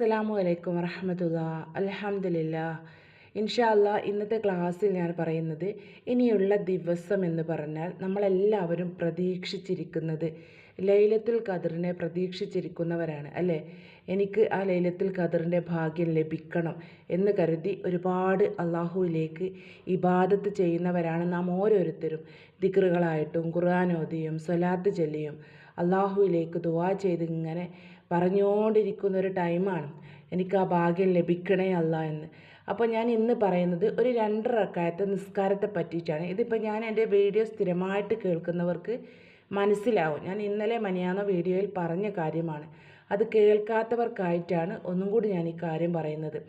അസ്സലാമു അലൈക്കും വറഹമത്തുള്ള. അലഹമില്ല ഇൻഷാല്ല ഇന്നത്തെ ക്ലാസ്സിൽ ഞാൻ പറയുന്നത് ഇനിയുള്ള ദിവസം എന്ന് പറഞ്ഞാൽ നമ്മളെല്ലാവരും പ്രതീക്ഷിച്ചിരിക്കുന്നത് ലൈലത്തുൽ ഖദറിനെ പ്രതീക്ഷിച്ചിരിക്കുന്നവരാണ് അല്ലേ? എനിക്ക് ആ ലൈലത്തുൽ ഖദറിന്റെ ഭാഗ്യം ലഭിക്കണം എന്ന് കരുതി ഒരുപാട് അള്ളാഹുവിലേക്ക് ഇബാദത്ത് ചെയ്യുന്നവരാണ് നാം ഓരോരുത്തരും. ദിക്റുകളായിട്ടും ഖുർആാനോദിയും സ്വലാത്ത് ചൊല്ലിയും അള്ളാഹുവിലേക്ക് ദുവാ ചെയ്ത് ഇങ്ങനെ പറഞ്ഞുകൊണ്ടിരിക്കുന്ന ഒരു ടൈമാണ്. എനിക്ക് ആ ഭാഗ്യം ലഭിക്കണേ അല്ല എന്ന്. അപ്പോൾ ഞാൻ ഇന്ന് പറയുന്നത് ഒരു രണ്ട് റക്കായത്തെ നിസ്കാരത്തെ പറ്റിയിട്ടാണ്. ഇതിപ്പോൾ ഞാൻ എന്റെ വീഡിയോ സ്ഥിരമായിട്ട് കേൾക്കുന്നവർക്ക് മനസ്സിലാവും. ഞാൻ ഇന്നലെ മനിയാന്ന വീഡിയോയിൽ പറഞ്ഞ കാര്യമാണ്. അത് കേൾക്കാത്തവർക്കായിട്ടാണ് ഒന്നും കൂടി ഞാൻ ഈ കാര്യം പറയുന്നത്.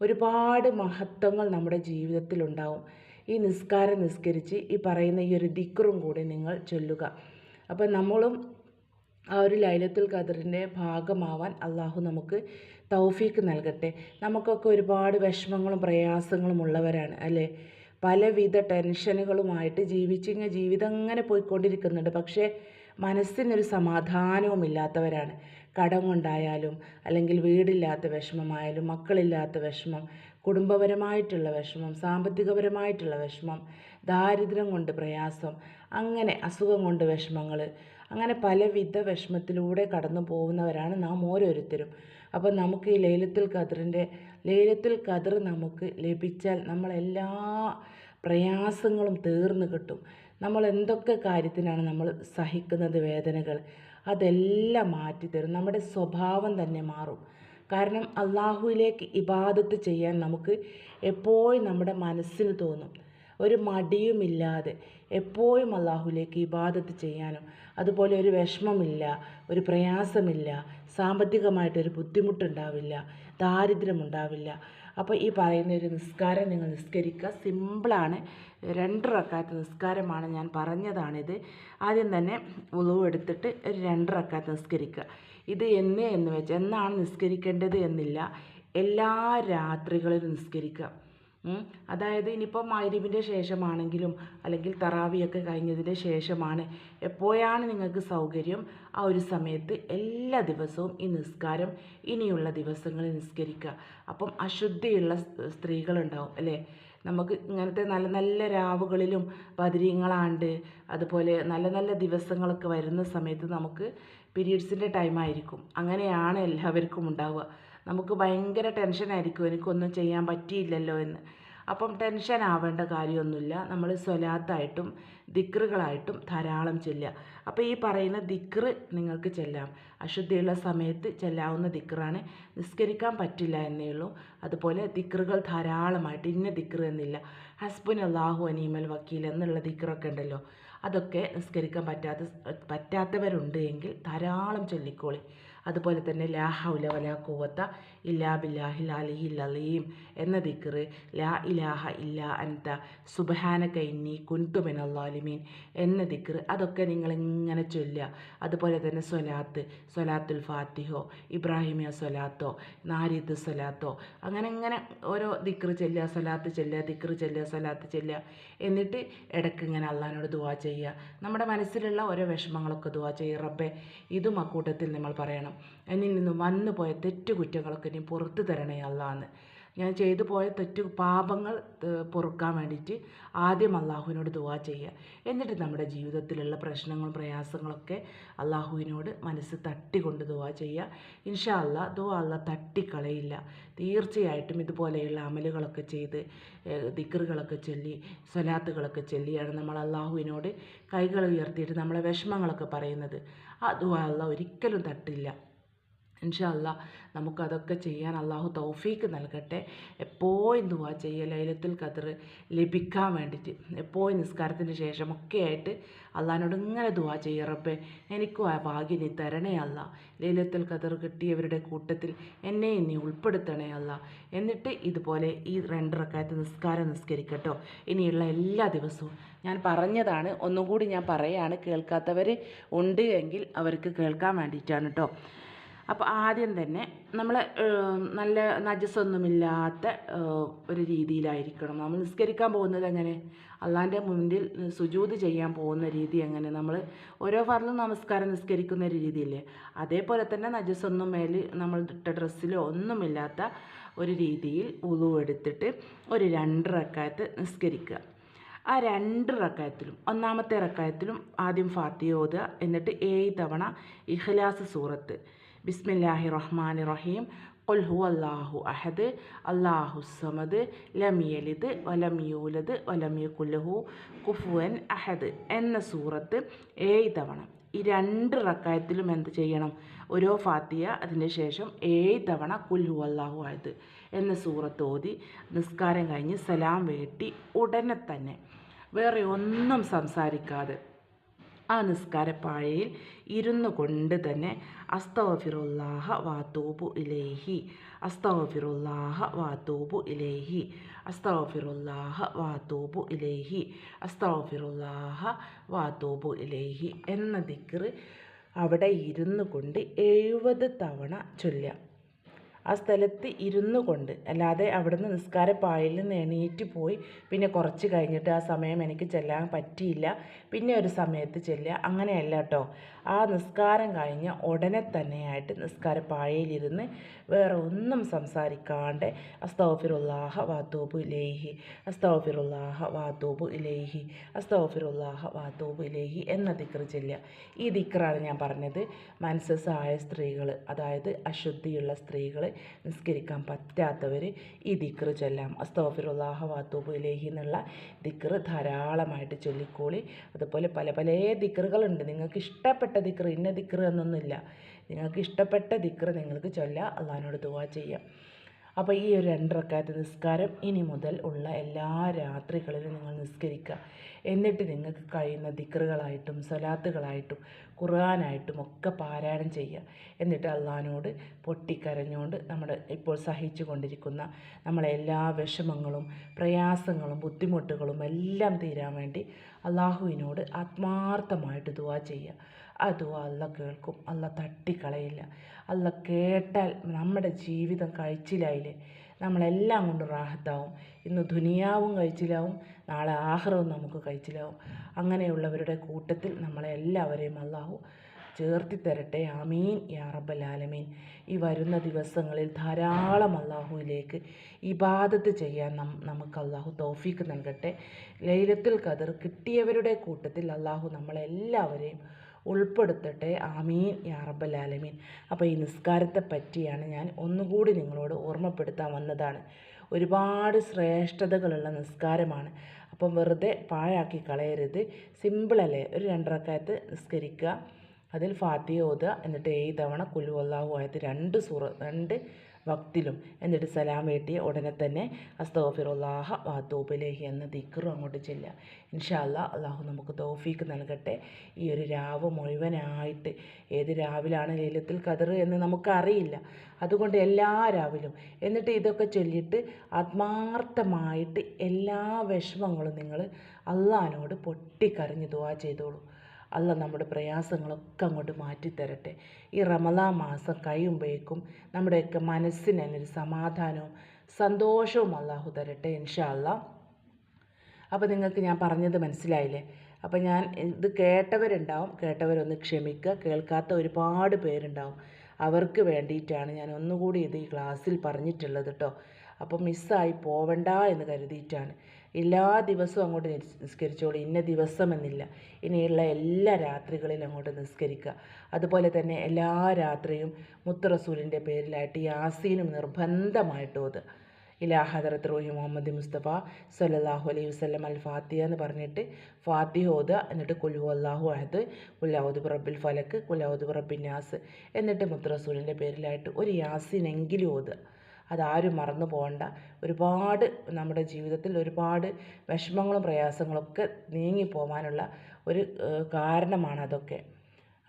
ഒരുപാട് മഹത്വങ്ങൾ നമ്മുടെ ജീവിതത്തിലുണ്ടാവും. ഈ നിസ്കാരം നിസ്കരിച്ച് ഈ പറയുന്ന ഈ ഒരു ദിക്റും കൂടി നിങ്ങൾ ചൊല്ലുക. അപ്പോൾ നമ്മളും ആ ഒരു ലൈലത്തുൽ ഖദറിന്റെ ഭാഗമാവാൻ അള്ളാഹു നമുക്ക് തൗഫീക്ക് നൽകട്ടെ. നമുക്കൊക്കെ ഒരുപാട് വിഷമങ്ങളും പ്രയാസങ്ങളും ഉള്ളവരാണ് അല്ലേ? പലവിധ ടെൻഷനുകളുമായിട്ട് ജീവിച്ചിങ്ങനെ ജീവിതം അങ്ങനെ പോയിക്കൊണ്ടിരിക്കുന്നുണ്ട്. പക്ഷേ മനസ്സിനൊരു സമാധാനവും ഇല്ലാത്തവരാണ് കടം കൊണ്ടായാലും അല്ലെങ്കിൽ വീടില്ലാത്ത വിഷമമായാലും മക്കളില്ലാത്ത വിഷമം കുടുംബപരമായിട്ടുള്ള വിഷമം സാമ്പത്തികപരമായിട്ടുള്ള വിഷമം ദാരിദ്ര്യം കൊണ്ട് പ്രയാസം അങ്ങനെ അസുഖം കൊണ്ട് വിഷമങ്ങൾ അങ്ങനെ പലവിധ വിഷമത്തിലൂടെ കടന്നു പോകുന്നവരാണ് നാം ഓരോരുത്തരും. അപ്പോൾ നമുക്ക് ഈ ലൈലത്തുൽ കതിറിന്റെ ലൈലത്തുൽ കതിർ നമുക്ക് ലഭിച്ചാൽ നമ്മളെല്ലാ പ്രയാസങ്ങളും തീർന്നു കിട്ടും. നമ്മൾ എന്തൊക്കെ കാര്യത്തിനാണ് നമ്മൾ സഹിക്കുന്നത് വേദനകൾ? അതെല്ലാം മാറ്റിത്തരും നമ്മുടെ സ്വഭാവം തന്നെ മാറും. കാരണം അള്ളാഹുവിലേക്ക് ഇബാദത്ത് ചെയ്യാൻ നമുക്ക് എപ്പോഴും നമ്മുടെ മനസ്സിന് തോന്നും. ഒരു മടിയുമില്ലാതെ എപ്പോഴും അള്ളാഹുലേക്ക് ഇബാദത്ത് ചെയ്യാനും അതുപോലെ ഒരു വിഷമമില്ല ഒരു പ്രയാസമില്ല സാമ്പത്തികമായിട്ടൊരു ബുദ്ധിമുട്ടുണ്ടാവില്ല ദാരിദ്ര്യമുണ്ടാവില്ല. അപ്പോൾ ഈ പറയുന്ന ഒരു നിസ്കാരം നിങ്ങൾ നിസ്കരിക്കുക. സിമ്പിളാണ്. രണ്ട് റക്കാത്ത നിസ്കാരമാണ് ഞാൻ പറഞ്ഞതാണിത്. ആദ്യം തന്നെ ഉളവ് എടുത്തിട്ട് ഒരു രണ്ട് റക്കാത്ത നിസ്കരിക്കുക. ഇത് എന്നേ എന്ന് വെച്ചാൽ എന്നാണ് നിസ്കരിക്കേണ്ടത് എന്നില്ല. എല്ലാ രാത്രികളിലും നിസ്കരിക്കുക. അതായത് ഇനിയിപ്പോൾ മൈരീബിന്റെ ശേഷമാണെങ്കിലും അല്ലെങ്കിൽ തറാവിയൊക്കെ കഴിഞ്ഞതിന്റെ ശേഷമാണ് എപ്പോഴാണ് നിങ്ങൾക്ക് സൗകര്യം? ആ ഒരു സമയത്ത് എല്ലാ ദിവസവും ഈ നിസ്കാരം ഇനിയുള്ള ദിവസങ്ങളിൽ നിസ്കരിക്കുക. അപ്പം അശുദ്ധിയുള്ള സ്ത്രീകളുണ്ടാവും അല്ലേ? നമുക്ക് ഇങ്ങനത്തെ നല്ല നല്ല രാവുകളിലും ബദരീങ്ങളാണ്ട് അതുപോലെ നല്ല നല്ല ദിവസങ്ങളൊക്കെ വരുന്ന സമയത്ത് നമുക്ക് പീരീഡ്സിന്റെ ടൈമായിരിക്കും. അങ്ങനെയാണ് എല്ലാവർക്കും ഉണ്ടാവുക. നമുക്ക് ഭയങ്കര ടെൻഷനായിരിക്കും എനിക്കൊന്നും ചെയ്യാൻ പറ്റിയില്ലല്ലോ എന്ന്. അപ്പം ടെൻഷൻ ആവേണ്ട കാര്യമൊന്നുമില്ല. നമ്മൾ സ്വലാത്തായിട്ടും ദിക്റുകളായിട്ടും ധാരാളം ചെല്ലുക. അപ്പോൾ ഈ പറയുന്ന ദിക്റ് നിങ്ങൾക്ക് ചെല്ലാം. അശുദ്ധിയുള്ള സമയത്ത് ചെല്ലാവുന്ന ദിക്റാണ്. നിസ്കരിക്കാൻ പറ്റില്ല എന്നേ ഉള്ളൂ. അതുപോലെ ദിക്റുകൾ ധാരാളമായിട്ട് ഇന്ന ദിക്റ് എന്നില്ല. ഹസ്ബുൻ അള്ളാഹു അനീമൽ വക്കീൽ എന്നുള്ള ദിക്റൊക്കെ ഉണ്ടല്ലോ. അതൊക്കെ നിസ്കരിക്കാൻ പറ്റാത്ത പറ്റാത്തവരുണ്ട് എങ്കിൽ ധാരാളം ചൊല്ലിക്കോളി. അതുപോലെ തന്നെ ലാഹൗല വല കൂവത്ത ഇല്ലാ എന്ന ദിക്റ് ലാ ഇലാഹ ഇല്ലാ അൻത സുബഹാന കൈന്നി കുൻതുമിൻ അള്ളാലിമീൻ എന്ന ദിക്റ് അതൊക്കെ നിങ്ങളിങ്ങനെ ചൊല്ലുക. അതുപോലെ തന്നെ സൊലാത്ത് സൊലാത്തുൽ ഫാത്തിഹോ ഇബ്രാഹിമിയ സൊലാത്തോ നാരിദ് സൊലാത്തോ അങ്ങനെ ഇങ്ങനെ ഓരോ ദിക്റ് ചെല്ലുക സൊലാത്ത് ചെല്ലുക ദിക്റ് ചെല്ലുക സൊലാത്ത് ചെല്ലുക. എന്നിട്ട് ഇടയ്ക്ക് ഇങ്ങനെ അള്ളഹാനോട് ദുവാ ചെയ്യുക. നമ്മുടെ മനസ്സിലുള്ള ഓരോ വിഷമങ്ങളൊക്കെ ദുവാ ചെയ്യുക. റബ്ബെ ഇതും അക്കൂട്ടത്തിൽ നമ്മൾ പറയണം. എന്നിൽ നിന്ന് വന്നു പോയ തെറ്റുകുറ്റങ്ങളൊക്കെ നീ പുറത്തു തരണേ അല്ലാന്ന് ഞാൻ ചെയ്തു പോയ തെറ്റു പാപങ്ങൾ പൊറുക്കാൻ വേണ്ടിയിട്ട് ആദ്യം അള്ളാഹുവിനോട് ദുവാ ചെയ്യുക. എന്നിട്ട് നമ്മുടെ ജീവിതത്തിലുള്ള പ്രശ്നങ്ങളും പ്രയാസങ്ങളൊക്കെ അള്ളാഹുവിനോട് മനസ്സ് തട്ടിക്കൊണ്ട് ദുവാ ചെയ്യുക. ഇൻഷാ അല്ല ദുവാ അല്ല തട്ടിക്കളയില്ല. തീർച്ചയായിട്ടും ഇതുപോലെയുള്ള അമലുകളൊക്കെ ചെയ്ത് ദിക്കറുകളൊക്കെ ചൊല്ലി സ്വലാത്തുകളൊക്കെ ചൊല്ലിയാണ് നമ്മൾ അള്ളാഹുവിനോട് കൈകൾ ഉയർത്തിയിട്ട് നമ്മളെ വിഷമങ്ങളൊക്കെ പറയുന്നത്. ആ ദുവാ അല്ല ഒരിക്കലും തട്ടില്ല. ഇൻഷല്ല നമുക്കതൊക്കെ ചെയ്യാൻ അള്ളാഹു തൗഫീക്ക് നൽകട്ടെ. എപ്പോഴും ദുവാ ചെയ്യുക ലൈലത്തുൽ ഖദർ ലഭിക്കാൻ വേണ്ടിയിട്ട്. എപ്പോഴും നിസ്കാരത്തിന് ശേഷം ഒക്കെ ആയിട്ട് അള്ളഹാനോട് ഇങ്ങനെ ദുവാ ചെയ്യുക റബ്ബേ. എനിക്കും ആ ഭാഗ്യം നീ തരണേ അല്ല. ലൈലത്തുൽ ഖദർ കിട്ടിയവരുടെ കൂട്ടത്തിൽ എന്നെ നീ ഉൾപ്പെടുത്തണേ അല്ല. എന്നിട്ട് ഇതുപോലെ ഈ രണ്ടറക്കായത്ത് നിസ്കാരം നിസ്കരിക്കട്ടോ. ഇനിയുള്ള എല്ലാ ദിവസവും ഞാൻ പറഞ്ഞതാണ് ഒന്നുകൂടി ഞാൻ പറയാണ്. കേൾക്കാത്തവർ ഉണ്ട് എങ്കിൽ അവർക്ക് കേൾക്കാൻ വേണ്ടിയിട്ടാണ് കേട്ടോ അപ്പോൾ ആദ്യം തന്നെ നമ്മൾ നല്ല നജസൊന്നുമില്ലാത്ത ഒരു രീതിയിലായിരിക്കണം. നമ്മൾ നിസ്കരിക്കാൻ പോകുന്നത് എങ്ങനെ? അള്ളാന്റെ മുന്നിൽ സുജൂത് ചെയ്യാൻ പോകുന്ന രീതി എങ്ങനെ? നമ്മൾ ഓരോ ഫറിലും നമസ്കാരം നിസ്കരിക്കുന്ന ഒരു രീതിയില്ലേ? അതേപോലെ തന്നെ നജസൊന്നും മേൽ നമ്മൾ ഇട്ട ഡ്രസ്സിലോ ഒന്നുമില്ലാത്ത ഒരു രീതിയിൽ ഉളു എടുത്തിട്ട് ഒരു രണ്ട് റക്കായത്ത് നിസ്കരിക്കുക. ആ രണ്ട് റക്കായത്തിലും ഒന്നാമത്തെ റക്കായത്തിലും ആദ്യം ഫാത്തി ഓതുക. എന്നിട്ട് ഏഴ് തവണ ഇഖ്ലാസ് സൂറത്ത്. ബിസ്മില്ലാഹി റഹ്മാൻ റഹീം قل هو الله أحد الله الصمد ലം യലിദ് വലം യൂലദ് വലം യകുൽ ലഹു കുഫുവൻ അഹദ് എന്ന സൂറത്ത് ഏഴ് തവണ ഈ രണ്ട് റക്കായത്തിലും എന്ത് ചെയ്യണം ഓരോ ഫാത്തിയ അതിന് ശേഷം ഏഴ് തവണ കുൽ ഹു അല്ലാഹു അഹദ് എന്ന സൂറത്ത് ഓതി നിസ്കാരം കഴിഞ്ഞ് സലാം വീട്ടി ഉടനെ തന്നെ വേറെ ഒന്നും സംസാരിക്കാതെ ആ നിസ്കാരപ്പാഴയിൽ ഇരുന്നു കൊണ്ട് തന്നെ അസ്തവഫിറുല്ലാഹ വാത്തൂബു ഇലേഹി അസ്തവഫിറുല്ലാഹ വാത്തൂബു ഇലേഹി അസ്തവഫിറുല്ലാഹ വാത്തൂബു ഇലേഹി അസ്തവഫിറുല്ലാഹ വാത്തൂബു ഇലേഹി എന്ന ദിക്ർ അവിടെ ഇരുന്നു കൊണ്ട് എഴുപത് തവണ ചൊല്ലാം ആ സ്ഥലത്ത് ഇരുന്നു കൊണ്ട് അല്ലാതെ അവിടുന്ന് നിസ്കാരപ്പായിൽ നിന്ന് എണീറ്റ് പോയി. പിന്നെ കുറച്ച് കഴിഞ്ഞിട്ട് ആ സമയം എനിക്ക് ചെല്ലാൻ പറ്റിയില്ല. പിന്നെ ഒരു സമയത്ത് ചെല്ലുക. അങ്ങനെയല്ല കേട്ടോ ആ നിസ്കാരം കഴിഞ്ഞ ഉടനെ തന്നെയായിട്ട് നിസ്കാരപ്പാഴയിലിരുന്ന് വേറെ ഒന്നും സംസാരിക്കാണ്ട് അസ്തോഫിറുല്ലാഹ വാത്തൂബു ഇലേഹി അസ്തോഫിറുല്ലാഹ വാത്തൂബു ഇലേഹി അസ്തോഫിറുല്ലാഹ വാത്തൂബു ഇലേഹി എന്ന ദിക്ർ ചെല്ലുക. ഈ ദിക്റാണ് ഞാൻ പറഞ്ഞത്. മനസ്സസായ സ്ത്രീകൾ അതായത് അശുദ്ധിയുള്ള സ്ത്രീകൾ നിസ്കരിക്കാൻ പറ്റാത്തവർ ഈ ദിക്ർ ചൊല്ലാം. അസ്തോഫിറുല്ലാഹ വാത്തൂബു ഇലേഹി എന്നുള്ള ദിക്ർ ധാരാളമായിട്ട് ചൊല്ലിക്കോളി. അതുപോലെ പല പല ദിക്റുകളുണ്ട്. നിങ്ങൾക്ക് ഇഷ്ടപ്പെട്ട ദിക്റ് ഇന്ന ദിക്ർ എന്നൊന്നുമില്ല. നിങ്ങൾക്ക് ഇഷ്ടപ്പെട്ട ദിക്ർ നിങ്ങൾക്ക് ചൊല്ലാം അള്ളഹാനോട് ദുവാ ചെയ്യാം. അപ്പോൾ ഈ ഒരു രണ്ടരക്കാത്ത നിസ്കാരം ഇനി മുതൽ ഉള്ള എല്ലാ രാത്രികളിലും നിങ്ങൾ നിസ്കരിക്കുക. എന്നിട്ട് നിങ്ങൾക്ക് കഴിയുന്ന ദിക്റുകളായിട്ടും സ്വലാത്തുകളായിട്ടും ഖുർആനായിട്ടും ഒക്കെ പാരായണം ചെയ്യുക. എന്നിട്ട് അള്ളഹാനോട് പൊട്ടിക്കരഞ്ഞുകൊണ്ട് നമ്മൾ ഇപ്പോൾ സഹിച്ചു കൊണ്ടിരിക്കുന്ന നമ്മളെ എല്ലാ വിഷമങ്ങളും പ്രയാസങ്ങളും ബുദ്ധിമുട്ടുകളും എല്ലാം തീരാൻ വേണ്ടി അള്ളാഹുവിനോട് ആത്മാർത്ഥമായിട്ട് ദുവാ ചെയ്യുക. ദുവാ അല്ല കേൾക്കും. അല്ല തട്ടിക്കളയില്ല. അല്ല കേട്ടാൽ നമ്മുടെ ജീവിതം കഴിച്ചിലായില്ലേ? നമ്മളെല്ലാം കൊണ്ട് റാഹത്താവും. ഇന്ന് ദുനിയാവും കഴിച്ചിലാവും. നാളെ ആഹ്റവും നമുക്ക് കഴിച്ചിലാവും. അങ്ങനെയുള്ളവരുടെ കൂട്ടത്തിൽ നമ്മളെ എല്ലാവരെയും അള്ളാഹു ചേർത്തി തരട്ടെ ആമീൻ. യാ ആലമീൻ. ഈ വരുന്ന ദിവസങ്ങളിൽ ധാരാളം അള്ളാഹുവിലേക്ക് ഇബാദത്ത് ചെയ്യാൻ നം നമുക്ക് അള്ളാഹു തൗഫീക്ക് നൽകട്ടെ. ലൈലത്തുൽ ഖദർ കിട്ടിയവരുടെ കൂട്ടത്തിൽ അള്ളാഹു നമ്മളെല്ലാവരെയും ഉൾപ്പെടുത്തട്ടെ. ആമീൻ യാ റബ്ബൽ ആലമീൻ. അപ്പോൾ ഈ നിസ്കാരത്തെ പറ്റിയാണ് ഞാൻ ഒന്നുകൂടി നിങ്ങളോട് ഓർമ്മപ്പെടുത്താൻ വന്നതാണ്. ഒരുപാട് ശ്രേഷ്ഠതകളുള്ള നിസ്കാരമാണ്. അപ്പം വെറുതെ പാഴാക്കി കളയരുത്. സിമ്പിളല്ലേ ഒരു രണ്ടരക്കാലത്ത് നിസ്കരിക്കുക. അതിൽ ഫാത്തിയ ഓതുക. എന്നിട്ട് ഏഴ് തവണ കുലു ആയത് രണ്ട് സൂറ രണ്ട് വക്തിലും എന്നിട്ട് സലാം വീട്ടിയ ഉടനെ തന്നെ അസ്തോഫിറുല്ലാഹ വാത്തൂബിലേഹി എന്ന ദിക്കറും അങ്ങോട്ട് ചെല്ലുക. ഇൻഷാല്ല അള്ളാഹു നമുക്ക് തോഫീക്ക് നൽകട്ടെ. ഈ ഒരു രാവ് മുഴുവനായിട്ട് ഏത് രാവിലാണ് ലീലത്തിൽ കതിർ എന്ന് നമുക്കറിയില്ല. അതുകൊണ്ട് എല്ലാ രാവിലും എന്നിട്ട് ഇതൊക്കെ ചൊല്ലിയിട്ട് ആത്മാർത്ഥമായിട്ട് എല്ലാ വിഷമങ്ങളും നിങ്ങൾ അള്ളഹാനോട് പൊട്ടിക്കറിഞ്ഞ് ദുവാ ചെയ്തോളൂ. അല്ല നമ്മുടെ പ്രയാസങ്ങളൊക്കെ അങ്ങോട്ട് മാറ്റിത്തരട്ടെ. ഈ റമദാ മാസം കഴിയുമ്പോഴേക്കും നമ്മുടെയൊക്കെ മനസ്സിന് എന്നൊരു സമാധാനവും സന്തോഷവും അള്ളാഹു തരട്ടെ ഇൻഷാ അള്ളാ അപ്പോൾ നിങ്ങൾക്ക് ഞാൻ പറഞ്ഞത് മനസ്സിലായില്ലേ? അപ്പോൾ ഞാൻ ഇത് കേട്ടവരുണ്ടാവും കേട്ടവരൊന്ന് ക്ഷമിക്കുക. കേൾക്കാത്ത ഒരുപാട് പേരുണ്ടാവും. അവർക്ക് വേണ്ടിയിട്ടാണ് ഞാൻ ഒന്നുകൂടി ഇത് ഈ ക്ലാസ്സിൽ പറഞ്ഞിട്ടുള്ളത് കേട്ടോ അപ്പോൾ മിസ്സായി പോവണ്ട എന്ന് കരുതിയിട്ടാണ്. എല്ലാ ദിവസവും അങ്ങോട്ട് നിസ്കരിച്ചോളൂ. ഇന്ന ദിവസം എന്നില്ല ഇനിയുള്ള എല്ലാ രാത്രികളിലും അങ്ങോട്ട് നിസ്കരിക്കുക. അതുപോലെ തന്നെ എല്ലാ രാത്രിയും മുത്ത് റസൂലിന്റെ പേരിലായിട്ട് യാസീനും നിർബന്ധമായിട്ട് ഓതുക ഇലാ ഹദറത്ത് റൂഹി മുഹമ്മദ് മുസ്തഫ സല്ലാഹു അലൈഹി വസ്ലം അൽ ഫാത്തിഹ എന്ന് പറഞ്ഞിട്ട് ഫാത്തിഹ ഓതുക. എന്നിട്ട് കുൽഹു അള്ളാഹു അഹദ് കുല്ലാഹുദ് റബ്ബിൽ ഫലക്ക് കുല്ലാഹുദ് റബ്ബിൻ നാസ്. എന്നിട്ട് മുത്ത് റസൂലിന്റെ പേരിലായിട്ട് ഒരു യാസീനെങ്കിലും ഓതുക. അതാരും മറന്നു പോകണ്ട. ഒരുപാട് നമ്മുടെ ജീവിതത്തിൽ ഒരുപാട് വിഷമങ്ങളും പ്രയാസങ്ങളൊക്കെ നീങ്ങി പോകാനുള്ള ഒരു കാരണമാണ് അതൊക്കെ.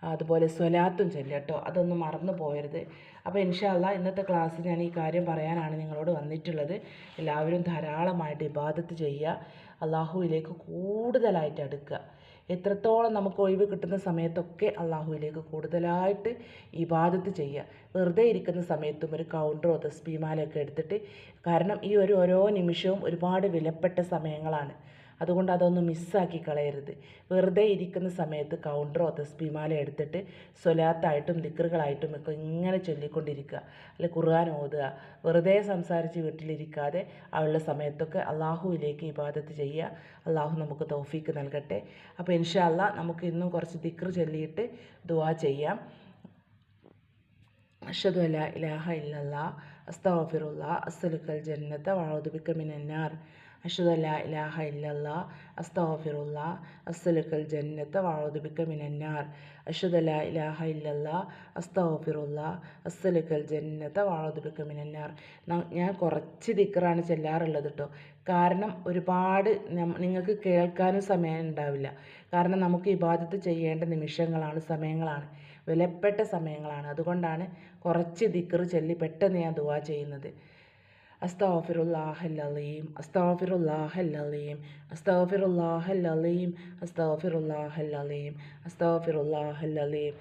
അതുപോലെ സ്വലാത്തും ചൊല്ലുക കേട്ടോ. അതൊന്നും മറന്നു പോകരുത്. അപ്പോൾ ഇൻഷാല്ല ഇന്നത്തെ ക്ലാസ്സിൽ ഞാൻ ഈ കാര്യം പറയാനാണ് നിങ്ങളോട് വന്നിട്ടുള്ളത്. എല്ലാവരും ധാരാളമായിട്ട് ഇബാദത്ത് ചെയ്യുക. അള്ളാഹുവിലേക്ക് കൂടുതലായിട്ട് അടുക്കുക. എത്രത്തോളം നമുക്ക് ഒഴിവ് കിട്ടുന്ന സമയത്തൊക്കെ അള്ളാഹുവിലേക്ക് കൂടുതലായിട്ട് ഇബാദത്ത് ചെയ്യുക. വെറുതെ ഇരിക്കുന്ന സമയത്തും ഒരു കൗണ്ടറോ തസ്ബീമാലയൊക്കെ എടുത്തിട്ട് കാരണം ഈ ഒരു ഓരോ നിമിഷവും ഒരുപാട് വിലപ്പെട്ട സമയങ്ങളാണ്. അതുകൊണ്ട് അതൊന്നും മിസ്സാക്കി കളയരുത്. വെറുതെ ഇരിക്കുന്ന സമയത്ത് കൗണ്ടറോ തസ്ബിമാല എടുത്തിട്ട് സ്വലാത്തായിട്ടും ദിക്കറുകളായിട്ടും ഒക്കെ ഇങ്ങനെ ചൊല്ലിക്കൊണ്ടിരിക്കുക. അല്ലെ ഖുർആൻ ഓതുക. വെറുതെ സംസാരിച്ച് വീട്ടിലിരിക്കാതെ ഉള്ള സമയത്തൊക്കെ അള്ളാഹുവിലേക്ക് ഇബാദത്ത് ചെയ്യുക. അള്ളാഹു നമുക്ക് തൗഫീക്ക് നൽകട്ടെ. അപ്പോൾ ഇൻഷാല്ല നമുക്ക് ഇന്നും കുറച്ച് ദിക്കർ ചൊല്ലിയിട്ട് ദുവാ ചെയ്യാം. അഷ്ഹദു അല്ല ഇലാഹ ഇല്ലല്ലാ അസ്തഗ്ഫിറുല്ലാ അസ്സലുക്കൽ ജന്നത വഅഊദു ബിക മിനന്നാർ അഷ്ഹദു അല്ലാ ഇലാഹ ഇല്ലല്ലാ അസ്തഫിറുല്ല അസ്സലുക്കൽ ജന്നത വഅഊദു ബിക മിനന്നാർ അഷദ് അല്ലാ ഇലാഹ ഇല്ലല്ലാ അസ്തഫിറുല്ല അസ്സലുക്കൽ ജന്നത വഅഊദു ബിക മിനന്നാർ ഞാൻ കുറച്ച് ദിക്കറാണ് ചെല്ലാറുള്ളത് കേട്ടോ കാരണം ഒരുപാട് നിങ്ങൾക്ക് കേൾക്കാനും സമയം ഉണ്ടാവില്ല. കാരണം നമുക്ക് ഇബാദത്ത് ചെയ്യേണ്ട നിമിഷങ്ങളാണ് സമയങ്ങളാണ്. വിലപ്പെട്ട സമയങ്ങളാണ്. അതുകൊണ്ടാണ് കുറച്ച് ദിക്ർ ചൊല്ലി പെട്ടെന്ന് ഞാൻ ദുവാ ചെയ്യുന്നത്. أستغفر الله العظيم أستغفر الله العظيم أستغفر الله العظيم أستغفر الله العظيم أستغفر الله العظيم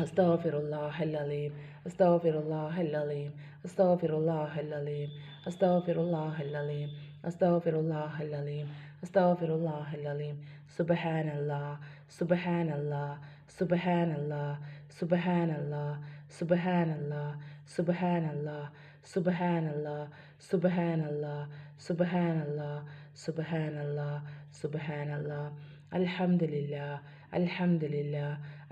أستغفر الله العظيم أستغفر الله العظيم أستغفر الله العظيم أستغفر الله العظيم أستغفر الله العظيم أستغفر الله العظيم سبحان الله سبحان الله سبحان الله سبحان الله سبحان الله سبحان الله സുബ്ഹാനല്ലാ സുബ്ഹാനല്ലാ സുബ്ഹാനല്ലാ സുബ്ഹാനല്ലാ സുബ്ഹാനല്ലാ അൽഹംദുലില്ലാ അൽഹംദുലില്ലാ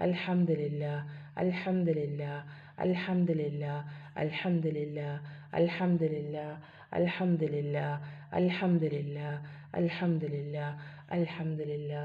അൽഹംദുലില്ലാ അൽഹംദുലില്ലാ അൽഹംദുലില്ലാ അൽഹംദുലില്ലാ അൽഹംദുലില്ലാ അൽഹംദുലില്ലാ അൽഹംദുലില്ലാ അൽഹംദുലില്ലാ അൽഹംദുലില്ലാ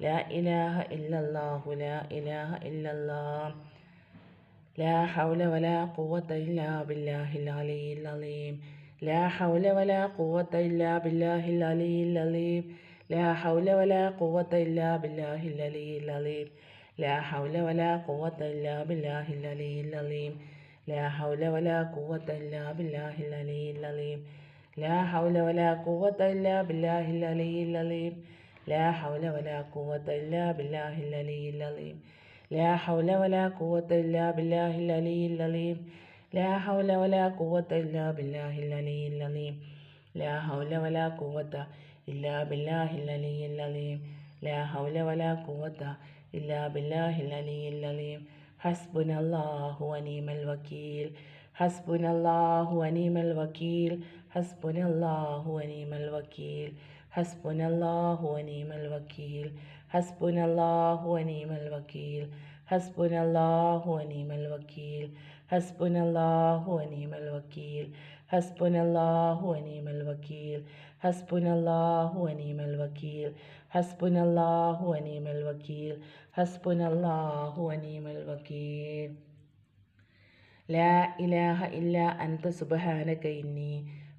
لا إله إلا الله لا إله إلا الله. لا حول ولا قوة إلا بالله العلي العظيم. لا حول ولا قوة إلا بالله العلي العظيم. لا حول ولا قوة إلا بالله العلي العظيم. لا حول ولا قوة إلا بالله العلي العظيم. لا حول ولا قوة إلا بالله العلي العظيم. لا حول ولا قوة إلا بالله العلي العظيم. لا حول ولا قوة إلا بالله العلي العظيم. لا حول ولا قوة إلا بالله العلي العظيم. لا حول ولا قوة إلا بالله العلي العظيم. لا حول ولا قوة إلا بالله العلي العظيم. لا حول ولا قوة إلا بالله العلي العظيم. حسبنا الله ونعم الوكيل. حسبنا الله ونعم الوكيل. حسبنا الله ونعم الوكيل. حسبنا الله ونعم الوكيل. حسبنا الله ونعم الوكيل. حسبنا الله ونعم الوكيل. حسبنا الله ونعم الوكيل. حسبنا الله ونعم الوكيل. حسبنا الله ونعم الوكيل. حسبنا الله ونعم الوكيل. حسبنا الله ونعم الوكيل. لا إله إلا أنت سبحانك إني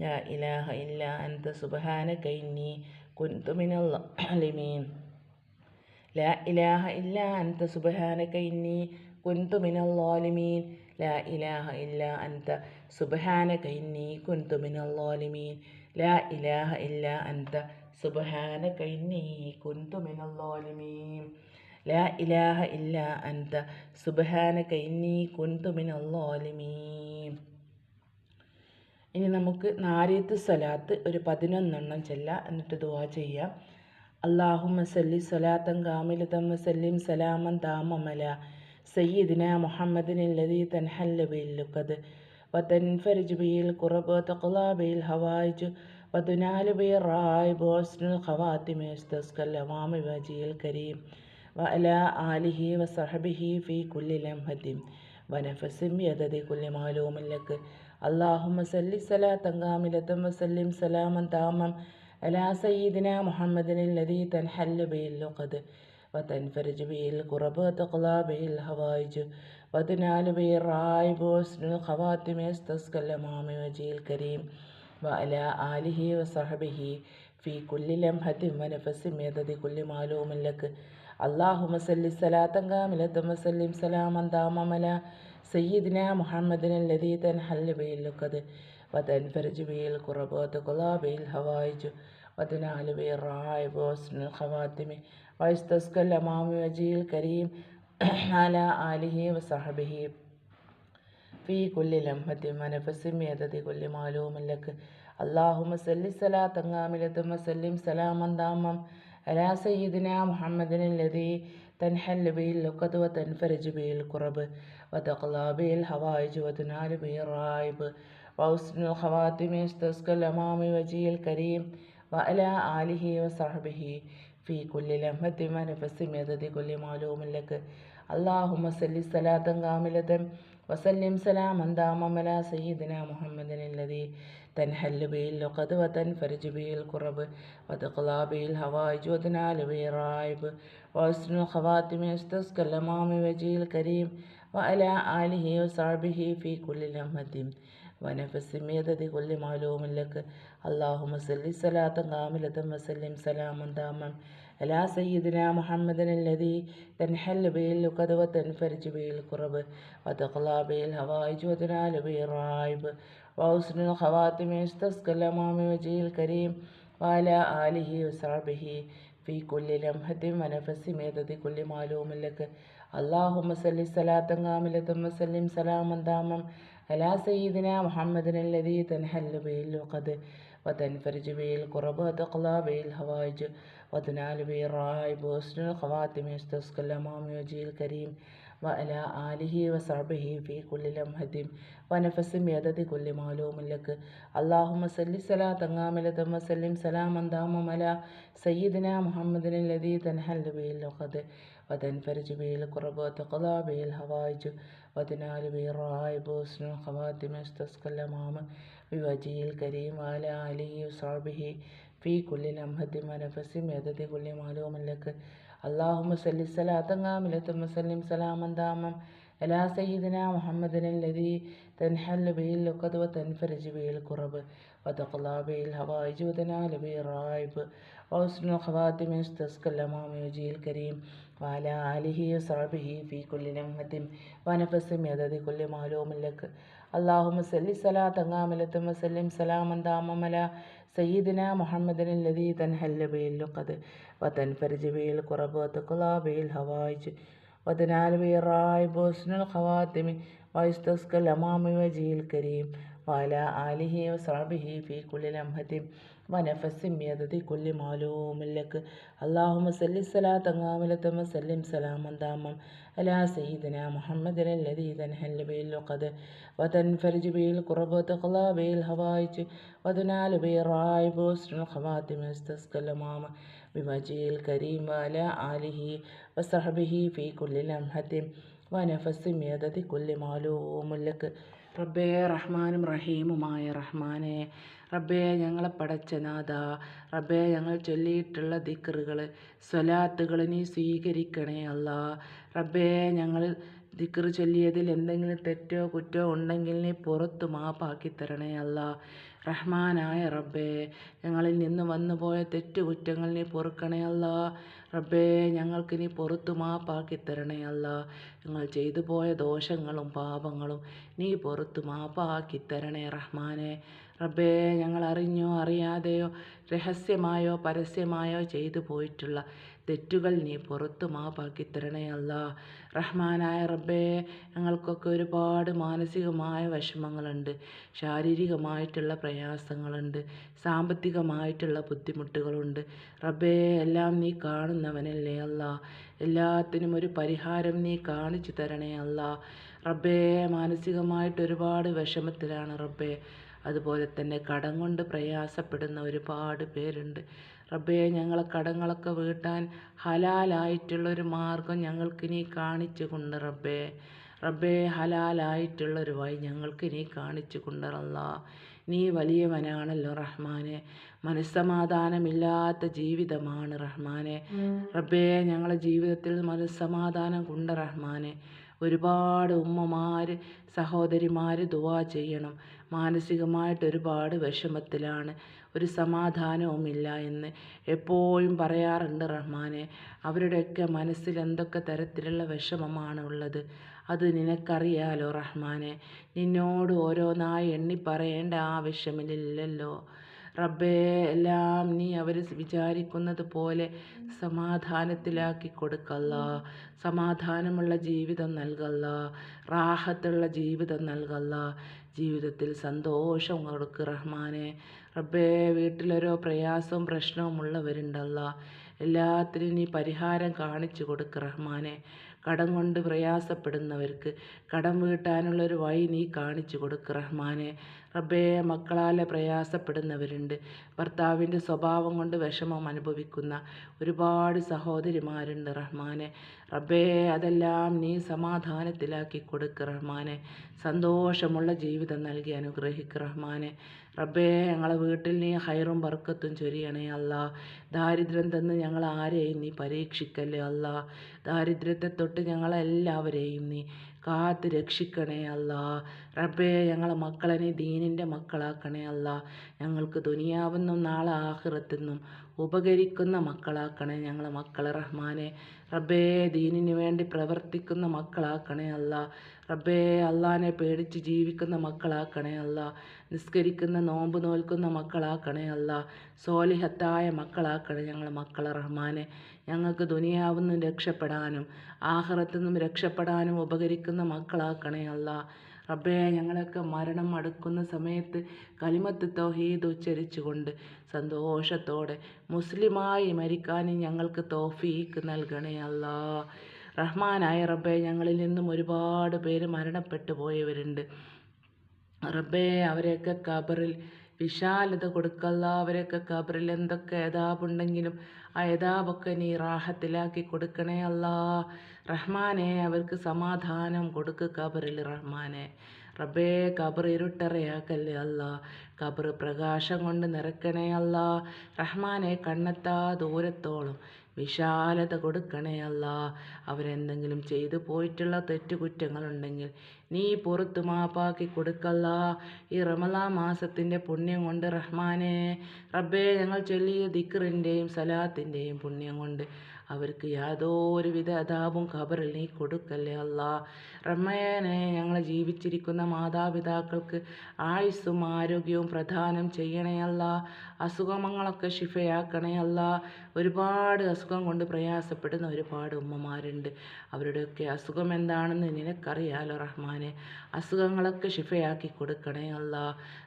ലാ ഇലാഹ ഇല്ല അൻത സുബഹാനക ഇന്നി കുന്തു മിനൽ ലിമീൻ ലാ ഇലാഹ ഇല്ല അൻത സുബഹാനക ഇന്നി കുന്തു മിനൽ ലാലിമീൻ ലാ ഇലാഹ ഇല്ല അൻത സുബഹാനക ഇന്നി കുന്തു മിനൽ ലാലിമീൻ ലാ ഇലാഹ ഇല്ല അൻത സുബഹാനക ഇന്നി കുന്തു മിനൽ ലാലിമീൻ ലാ ഇലാഹ ഇല്ല അൻത സുബഹാനക ഇന്നി കുന്തു മിനൽ ലാലിമീൻ ഇനി നമുക്ക് നാരിയത്ത് സ്വലാത്ത് ഒരു പതിനൊന്നെണ്ണം ചെല്ലാം എന്നിട്ട് ദുവാ ചെയ്യാം അള്ളാഹുമ്മ സല്ലി സ്വലാത്തൻ കാമിലതം വസല്ലിം സലാമൻ താമമല സയ്യിദിന മുഹമ്മദിൻ الذي تنحل به اللقد وتنفرج به الكرب وتقضى به الهوائج وتنال به الرائب وحسن الخواتم يستسقى الأمام بوجهه الكريم وعلى آله وصحبه في كل لمحة ونفس بيدد كل معلوم لك اللهم صل صلاة كاملة وسلم سلاما تاما على سيدنا محمد الذي تنحل به اللقد وتنفرج به الكرب وتقضى به الهوائج وتنال به الرائب وحسن الخواتم يستسقى الأمام وجه الكريم وعلى آله وصحبه في كل لمحة ونفس بيدد كل معلوم لك اللهم صل صلاة كاملة وسلم سلاما تاما على سيدنا محمد الذي تنحل به اللقد وتنفرج به الكرب وتقضى به الهوائج وتنال به الرعائب وحسن الخواتم ويستسقى الأمام وجهه الكريم على آله وصحبه في كل لمحة ونفس بيدد كل معلوم لك اللهم صل صلاة كاملة وسلم سلاما تاما على سيدنا محمد الذي تنحل به اللقد وتنفرج به الكرب وتقضى به الحوائج وتنال به الرائب وحسن الخواتم يستسقى الأمام وجهه الكريم وعلى آله وصحبه في كل لمحة ونفس بيدد كل معلوم لك اللهم صل صلاة كاملة وسلم سلاما داما على سيدنا محمد الذي تنحل به اللقد وتنفرج به الكرب وتقضى به الهوائج وتنال به الرائب وحسن الخواتم يستسقى الأمام وجهه الكريم وعلى آله وصحبه في كل لمحة ونفس بيدد كل معلوم لك اللهم صل صلاة كاملة وسلم سلاما داما على سيدنا محمد الذي تنحل به اللقد وتنفرج به الكرب وتقضى به الهوائج وتنال به الرائب وحسن الخواتم يستسقى الأمام وجهه الكريم وعلى آله وصحبه في كل لمحة ونفس ميدد كل معلوم لك اللهم صل صلاة كاملة وسلم سلاما داما على سيدنا محمد الذي تنحل به اللقد وتنفرج به الكرب وتقضى به الهوائج وتنال به الرائب وحسن الخواتم يستسقى الأمام وجهه الكريم وعلى آله وصحبه في كل لمحة ونفس بيدد كل معلوم لك اللهم صل صلاة كاملة وسلم سلاما داما على سيدنا محمد الذي تنحل به اللقد وتنفرج به الكرب وتقضى به الهوائج وتنال به الرائب وحسن الخواتم يستسقى الأمام بوجهه الكريم وعلى آله وصحبه في كل لمحة ونفس بيدد كل معلوم لك اللهم صل صلاة كاملة وسلم سلاما داما على سيدنا محمد الذي تنحل به اللقد وتنفرج به الكرب وتقضى به الهوائج وتنال به الرائب وحسن الخواتم يستسقى الأمام وجهه الكريم وعلى آله وصحبه في كل لمحة ونفس بيدد كل معلوم لك اللهم صل صلاة كاملة وسلم سلاما داما على سيدنا محمد الذي تنحل به اللقد وتنفرج به الكرب وتقضى به الهوائج وتنال به الرائب وحسن الخواتم ويستسقى الأمام وجهه الكريم وعلى آله وصحبه في كل لمحة ونفس بيدد كل معلوم لك اللهم صل صلاة كاملة وسلم سلاما داما على سيدنا محمد الذي تنحل به اللقد وتنفرج به الكرب وتقضى به الهوائج وتنال به الرائب وحسن الخواتم يستسقى الأمام بوجهه الكريم وعلى آله وصحبه في كل لمحة ونفس بيدد كل معلوم لك റബ്ബേ റഹ്മാനും റഹീമുമായ റഹ്മാനെ റബ്ബേ ഞങ്ങളെ പടച്ചനാഥ റബ്ബേ ഞങ്ങൾ ചൊല്ലിയിട്ടുള്ള ദിക്കറുകൾ സ്വലാത്തുകൾ നീ സ്വീകരിക്കണേ അല്ല. റബ്ബേ ഞങ്ങൾ ദിക്ർ ചൊല്ലിയതിൽ എന്തെങ്കിലും തെറ്റോ കുറ്റോ ഉണ്ടെങ്കിൽ നീ പുറത്തു മാപ്പാക്കി തരണേ അല്ല. റഹ്മാനായ റബ്ബേ ഞങ്ങളിൽ നിന്ന് വന്നുപോയ തെറ്റുകുറ്റങ്ങൾ നീ പൊറുക്കണേ അല്ല. റബ്ബേ ഞങ്ങൾക്കിനി പുറത്തു മാപ്പാക്കി തരണേ അല്ല. ഞങ്ങൾ ചെയ്തു പോയ ദോഷങ്ങളും പാപങ്ങളും നീ പുറത്തു മാപ്പാക്കി തരണേ റഹ്മാനെ. റബ്ബേ ഞങ്ങൾ അറിഞ്ഞോ അറിയാതെയോ രഹസ്യമായോ പരസ്യമായോ ചെയ്തു പോയിട്ടുള്ള തെറ്റുകൾ നീ പുറത്തു മാപ്പാക്കി തരണേ അല്ല. റഹ്മാനായ റബ്ബേ ഞങ്ങൾക്കൊക്കെ ഒരുപാട് മാനസികമായ വിഷമങ്ങളുണ്ട് ശാരീരികമായിട്ടുള്ള പ്രയാസങ്ങളുണ്ട് സാമ്പത്തികമായിട്ടുള്ള ബുദ്ധിമുട്ടുകളുണ്ട്. റബ്ബേ എല്ലാം നീ കാണുന്നവനല്ലേ അല്ല. എല്ലാത്തിനും ഒരു പരിഹാരം നീ കാണിച്ചു തരണേ അല്ല. റബ്ബേ മാനസികമായിട്ട് ഒരുപാട് വിഷമത്തിലാണ് റബ്ബേ. അതുപോലെ തന്നെ കടം കൊണ്ട് പ്രയാസപ്പെടുന്ന ഒരുപാട് പേരുണ്ട്. റബ്ബേ ഞങ്ങളെ കടങ്ങളൊക്കെ വീട്ടാൻ ഹലാലായിട്ടുള്ളൊരു മാർഗം ഞങ്ങൾക്ക് നീ കാണിച്ചു കൊണ്ട് റബ്ബേ. റബ്ബേ ഹലാലായിട്ടുള്ളൊരു വഴി ഞങ്ങൾക്ക് നീ കാണിച്ചു കൊണ്ടറല്ല നീ വലിയവനാണല്ലോ റഹ്മാനെ. മനസ്സമാധാനമില്ലാത്ത ജീവിതമാണ് റഹ്മാനെ. റബ്ബേ ഞങ്ങളെ ജീവിതത്തിൽ മനസ്സമാധാനം കൊണ്ട് റഹ്മാനെ. ഒരുപാട് ഉമ്മമാർ സഹോദരിമാർ ദുവാ ചെയ്യണം. മാനസികമായിട്ട് ഒരുപാട് വിഷമത്തിലാണ്. ഒരു സമാധാനവുമില്ല എന്ന് എപ്പോഴും പറയാറുണ്ട് റഹ്മാനെ. അവരുടെയൊക്കെ മനസ്സിൽ എന്തൊക്കെ തരത്തിലുള്ള വിഷമമാണ് ഉള്ളത്? അത് നിനക്കറിയാലോ റഹ്മാനെ. നിന്നോട് ഓരോന്നായി എണ്ണി പറയേണ്ട ആവശ്യമില്ലല്ലോ റബ്ബേ എല്ലാം നീ അവർ വിചാരിക്കുന്നത് പോലെ സമാധാനത്തിലാക്കി കൊടുക്കല്ല. സമാധാനമുള്ള ജീവിതം നൽകല്ല. റാഹത്തുള്ള ജീവിതം നൽകല്ല. ജീവിതത്തിൽ സന്തോഷം കൊടുക്ക് റഹ്മാനെ. റബ്ബേ വീട്ടിലൊരോ പ്രയാസവും പ്രശ്നവും ഉള്ളവരുണ്ടല്ല. എല്ലാത്തിനും നീ പരിഹാരം കാണിച്ചു കൊടുക്ക് റഹ്മാനെ. കടം കൊണ്ട് പ്രയാസപ്പെടുന്നവർക്ക് കടം വീട്ടാനുള്ളൊരു വഴി നീ കാണിച്ചു കൊടുക്ക് റഹ്മാനെ. റബ്ബേ മക്കളാലെ പ്രയാസപ്പെടുന്നവരുണ്ട്. ഭർത്താവിന്റെ സ്വഭാവം കൊണ്ട് വിഷമം അനുഭവിക്കുന്ന ഒരുപാട് സഹോദരിമാരുണ്ട് റഹ്മാനെ. റബ്ബേ അതെല്ലാം നീ സമാധാനത്തിലാക്കി കൊടുക്ക് റഹ്മാനെ. സന്തോഷമുള്ള ജീവിതം നൽകി അനുഗ്രഹിക്ക് റഹ്മാനെ. റബ്ബേ ഞങ്ങളെ വീട്ടിൽ നീ ഹൈറും ബർക്കത്തും ചൊരിയണേ അല്ല. ദാരിദ്ര്യം തന്ന് ഞങ്ങൾ ആരെയും നീ പരീക്ഷിക്കല്ലേ അല്ല. ദാരിദ്ര്യത്തെ തൊട്ട് ഞങ്ങളെല്ലാവരെയും നീ കാത്ത് രക്ഷിക്കണേ അല്ല. റബ്ബേ ഞങ്ങളെ മക്കളെ നീ ദീനിന്റെ മക്കളാക്കണേ അല്ല. ഞങ്ങൾക്ക് ദുനിയാവെന്നും നാളെ ആഹ്റത്തെന്നും ഉപകരിക്കുന്ന മക്കളാക്കണേ ഞങ്ങളെ മക്കളെ റഹ്മാനെ. റബ്ബേ ദീനിന് വേണ്ടി പ്രവർത്തിക്കുന്ന മക്കളാക്കണേ അല്ല. റബ്ബേ അള്ളാനെ പേടിച്ച് ജീവിക്കുന്ന മക്കളാക്കണേ അല്ല. നിസ്കരിക്കുന്ന നോമ്പ് നോൽക്കുന്ന മക്കളാക്കണേ അല്ല. സോലിഹത്തായ മക്കളാക്കണേ ഞങ്ങളെ മക്കളെ റഹ്മാനെ. ഞങ്ങൾക്ക് ദുനിയാവുന്നും രക്ഷപ്പെടാനും ആഹ്റത്തുനിന്നും രക്ഷപ്പെടാനും ഉപകരിക്കുന്ന മക്കളാക്കണേ അല്ല. റബ്ബേ ഞങ്ങളൊക്കെ മരണം അടുക്കുന്ന സമയത്ത് കലിമത്ത് തൗഹീദ് ഉച്ചരിച്ചുകൊണ്ട് സന്തോഷത്തോടെ മുസ്ലിമായി മരിക്കാൻ ഞങ്ങൾക്ക് തോഫീക്ക് നൽകണേ അല്ലാ. റഹ്മാനായ റബ്ബേ ഞങ്ങളിൽ നിന്നും ഒരുപാട് പേര് മരണപ്പെട്ടു പോയവരുണ്ട്. റബ്ബേ അവരെയൊക്കെ ഖബറിൽ വിശാലത കൊടുക്കല്ല അവരൊക്കെ ഖബറിൽ എന്തൊക്കെ യഥാബുണ്ടെങ്കിലും ആ യഥാബൊക്കെ നീ റാഹത്തിലാക്കി കൊടുക്കണേ അല്ലാ. റഹ്മാനെ അവർക്ക് സമാധാനം കൊടുക്ക് ഖബറിൽ റഹ്മാനെ. റബ്ബേ ഖബർ ഇരുട്ടറയാക്കല്ലേ അല്ല. ഖബർ പ്രകാശം കൊണ്ട് നിറക്കണേ അല്ല. റഹ്മാനെ കണ്ണെത്താ ദൂരത്തോളം വിശാലത കൊടുക്കണേ അല്ല. അവരെന്തെങ്കിലും ചെയ്തു പോയിട്ടുള്ള തെറ്റുകുറ്റങ്ങളുണ്ടെങ്കിൽ നീ പുറത്തു മാപ്പാക്കി കൊടുക്കല്ല. ഈ റമലാ മാസത്തിന്റെ പുണ്യം കൊണ്ട് റഹ്മാനെ. റബ്ബേ ഞങ്ങൾ ചൊല്ലിയ ദിക്റിന്റെയും സലാത്തിന്റെയും പുണ്യം കൊണ്ട് അവർക്ക് യാതൊരുവിധ അതാപും ഖബറിൽ നീ കൊടുക്കല്ലേ അല്ലാ. റമ്മയനെ ഞങ്ങളെ ജീവിച്ചിരിക്കുന്ന മാതാപിതാക്കൾക്ക് ആയുസ്സും ആരോഗ്യവും പ്രദാനം ചെയ്യണേ അല്ല. അസുഖങ്ങളൊക്കെ ശിഫയാക്കണേ അല്ല. ഒരുപാട് അസുഖം കൊണ്ട് പ്രയാസപ്പെടുന്ന ഒരുപാട് ഉമ്മമാരുണ്ട്. അവരുടെയൊക്കെ അസുഖം എന്താണെന്ന് നിനക്കറിയാലോ റഹ്മാനെ. അസുഖങ്ങളൊക്കെ ഷിഫയാക്കി കൊടുക്കണേ അല്ല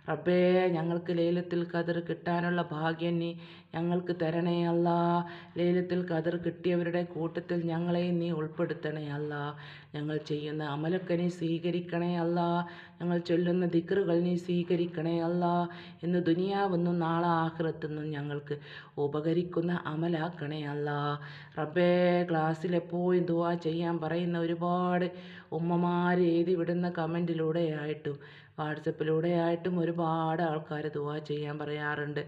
റബ്ബേ ഞങ്ങൾക്ക് ലേലത്തിൽ കതിർ കിട്ടാനുള്ള ഭാഗ്യം നീ ഞങ്ങൾക്ക് തരണേ അല്ല ലേലത്തിൽ കതിർ കിട്ടിയവരുടെ കൂട്ടത്തിൽ ഞങ്ങളെയും നീ ഉൾപ്പെടുത്തണേ അല്ല ഞങ്ങൾ ചെയ്യുന്ന അമലൊക്കെ നീ സ്വീകരിക്കണേ അല്ല ഞങ്ങൾ ചൊല്ലുന്ന ദിക്റുകൾ നീ സ്വീകരിക്കണേ അല്ല ഇന്ന് ദുനിയാവെന്നും നാളെ ആഹ്റത്തെന്നും ഞങ്ങൾക്ക് ഉപകരിക്കുന്ന അമലാക്കണേ അല്ല. റബ്ബേ ക്ലാസ്സിൽ എപ്പോഴും ദുവാ ചെയ്യാൻ പറയുന്ന ഒരുപാട് ഉമ്മമാർ എഴുതി വിടുന്ന കമന്റിലൂടെ ആയിട്ടും വാട്സപ്പിലൂടെ ആയിട്ടും ഒരുപാട് ആൾക്കാർ ദുവാ ചെയ്യാൻ പറയാറുണ്ട്.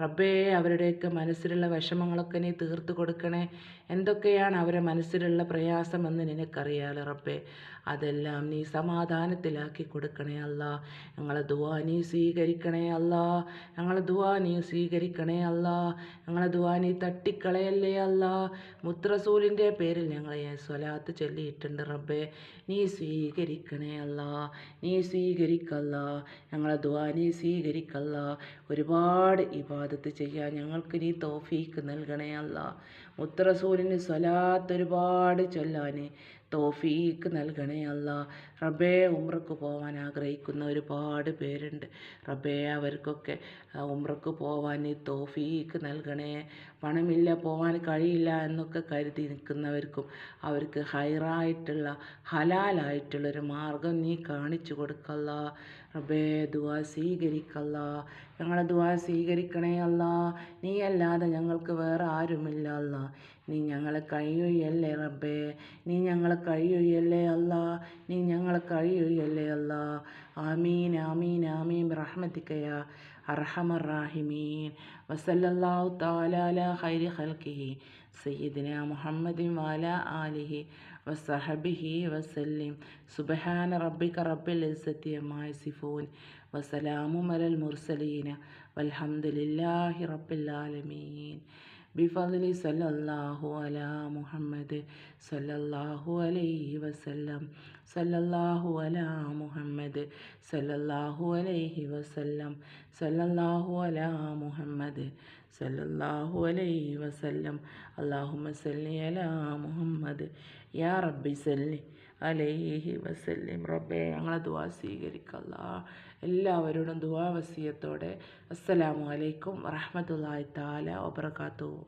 റബ്ബേ അവരുടെയൊക്കെ മനസ്സിലുള്ള വിഷമങ്ങളൊക്കെ നീ തീർത്ത് കൊടുക്കണേ. എന്തൊക്കെയാണ് അവരെ മനസ്സിലുള്ള പ്രയാസമെന്ന് നിനക്കറിയാലോ റബ്ബേ? അതെല്ലാം നീ സമാധാനത്തിലാക്കി കൊടുക്കണേ അല്ല. ഞങ്ങളെ ദുവാ നീ സ്വീകരിക്കണേ അല്ല. ഞങ്ങളെ ദുവാ നീ സ്വീകരിക്കണേ അല്ല. ഞങ്ങളെ ദുവാ നീ തട്ടിക്കളയല്ലേ അല്ല. മുത്രസൂലിന്റെ പേരിൽ ഞങ്ങളെ സ്വലാത്ത് ചൊല്ലിയിട്ടുണ്ട് റബ്ബേ. നീ സ്വീകരിക്കണേ അല്ല. നീ സ്വീകരിക്കല്ല. ഞങ്ങളെ ദുവാ നീ സ്വീകരിക്കല്ല. ഒരുപാട് ഇബാദത്ത് ചെയ്യാൻ ഞങ്ങൾക്ക് നീ തോഫീക്ക് നൽകണേ അല്ല. മുത്തറസൂലിന് സ്വലാത്ത് ഒരുപാട് ചൊല്ലാൻ തോഫീക്ക് നൽകണേ അല്ല. റബ്ബേ ഉമ്രക്ക് പോകാൻ ആഗ്രഹിക്കുന്ന ഒരുപാട് പേരുണ്ട്. റബ്ബേ അവർക്കൊക്കെ ഉമ്രക്ക് പോകാൻ തോഫീക്ക് നൽകണേ. പണമില്ല പോകാൻ കഴിയില്ല എന്നൊക്കെ കരുതി നിൽക്കുന്നവർക്കും അവർക്ക് ഹൈറായിട്ടുള്ള ഹലാലായിട്ടുള്ളൊരു മാർഗം നീ കാണിച്ചു കൊടുക്കല്ല. റബ്ബേ ദുവാ സ്വീകരിക്കല്ല. ഞങ്ങളെ ദുവാ സ്വീകരിക്കണേ അല്ല. നീ അല്ലാതെ ഞങ്ങൾക്ക് വേറെ ആരുമില്ല അല്ല. നീ ഞങ്ങളെ കഴിയുകയല്ലേ റബ്ബേ? നീ ഞങ്ങളെ കഴിയുകയല്ലേ അല്ല? നീ ഞങ്ങളെ കഴിയുകയല്ലേ അല്ല? ആമീൻ ആമീൻ ആമീൻ. റഹ്മത്തിക്കയ അർഹമർ റാഹിമീൻ വസല്ലല്ലാഹു തആല അലാ ഖൈരി ഖൽഖിഹി സയ്യിദിന മുഹമ്മദിൻ വാല ആലിഹി വസഹബിഹി വസല്ലിം. സുബ്ഹാന റബ്ബിക റബ്ബിൽ ഇസ്സത്തി അമ്മാ യസിഫൂൻ. വസലാമു അലൽ മുർസലീന. വൽഹംദുലില്ലാഹി റബ്ബിൽ ആലമീൻ. ബിഫലി സല്ലല്ലാഹു അല മുഹമ്മദ് സല്ലല്ലാഹു അലൈഹി വസല്ലം. സല്ലല്ലാഹു അല മുഹമ്മദ് സല്ലല്ലാഹു അലൈഹി വസല്ലം. സല്ലല്ലാഹു അല മുഹമ്മദ് സല്ലല്ലാഹു അലൈഹി വസല്ലം. അള്ളാഹുമ്മ സല്ലി അല മുഹമ്മദ്. യാ റബ്ബി സല്ലി അലൈഹി വസല്ലം. റബ്ബെ ഞങ്ങളെ ദുആ സ്വീകരിക്കല്ലാ. എല്ലാവരോടും ദുവാ വസിയത്തോടെ അസ്സലാമു അലൈക്കും വറഹ്മത്തുള്ളാഹി തആല വബറകാതുഹു.